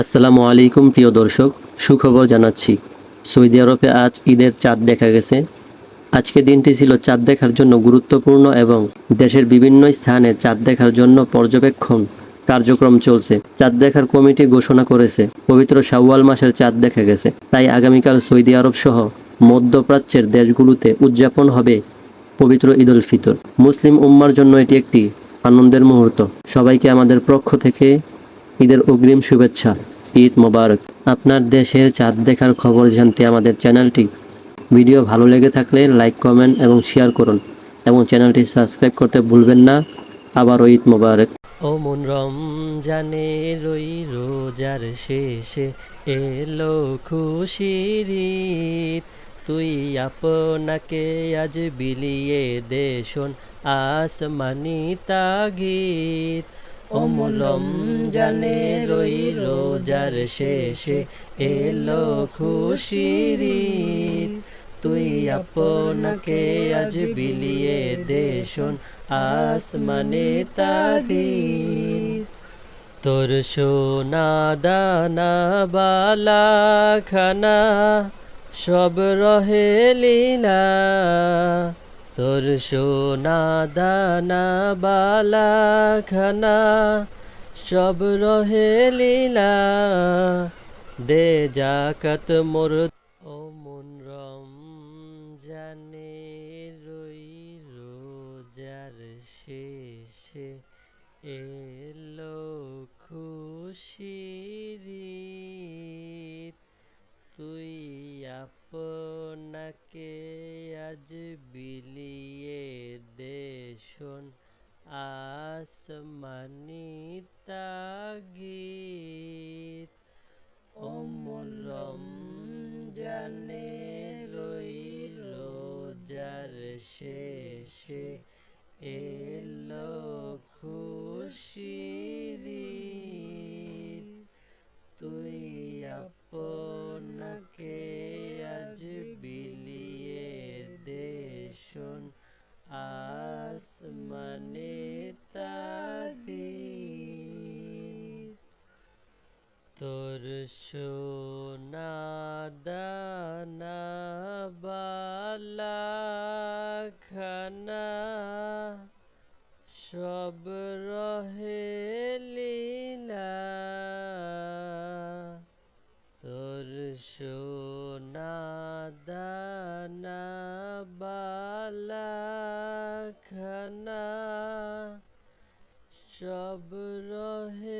আসসালামু আলাইকুম, প্রিয় দর্শক, সুখবর জানাচ্ছি। সৌদি আরবে আজ ঈদের চাঁদ দেখা গেছে। আজকে দিনটি ছিল চাঁদ দেখার জন্য গুরুত্বপূর্ণ এবং দেশের বিভিন্ন স্থানে চাঁদ দেখার জন্য পর্যবেক্ষণ কার্যক্রম চলছে। চাঁদ দেখার কমিটি ঘোষণা করেছে, পবিত্র শাওয়াল মাসের চাঁদ দেখা গেছে। তাই আগামীকাল সৌদি আরব সহ মধ্যপ্রাচ্যের দেশগুলোতে উদযাপন হবে পবিত্র ঈদ উল ফিতর। মুসলিম উম্মার জন্য এটি একটি আনন্দের মুহূর্ত। সবাইকে আমাদের পক্ষ থেকে ঈদের অগ্রিম শুভেচ্ছা। ঈদ মোবারক। আপনার দেশের চাঁদ দেখার খবর জানতে আমাদের চ্যানেলটি। ভিডিও ভালো লেগে থাকলে লাইক, কমেন্ট এবং শেয়ার করুন এবং চ্যানেলটি সাবস্ক্রাইব করতে ভুলবেন না। আবারও ঈদ মোবারক। ও মন রমজানে রই রোজার শেষে এলো খুশির তুই আপনাকে আজ বিলিয়ে দেশন আসমানি তাগিদ। অমলম জানে রই রোজার শেষে এলো খুশির। তুই আপনাকে আজ বিলিয়ে দেশন আসমানে তাগিদ তোর সোনা দানা বালা খানা সব রহে লীলা তোর সোনা দানা, বালা খানা, সব রহে লীলা। দে জাকাত মোর ও মন রম জানে রই রোজার শেষে এলো খুশির আপনাকে আজ বিলিয়ে দেশন আসমানি তাগিদ অমলম জানে রই রোজার শেষে এলো তোর সোনা সব রহে তোর সোনা বালা সব রহে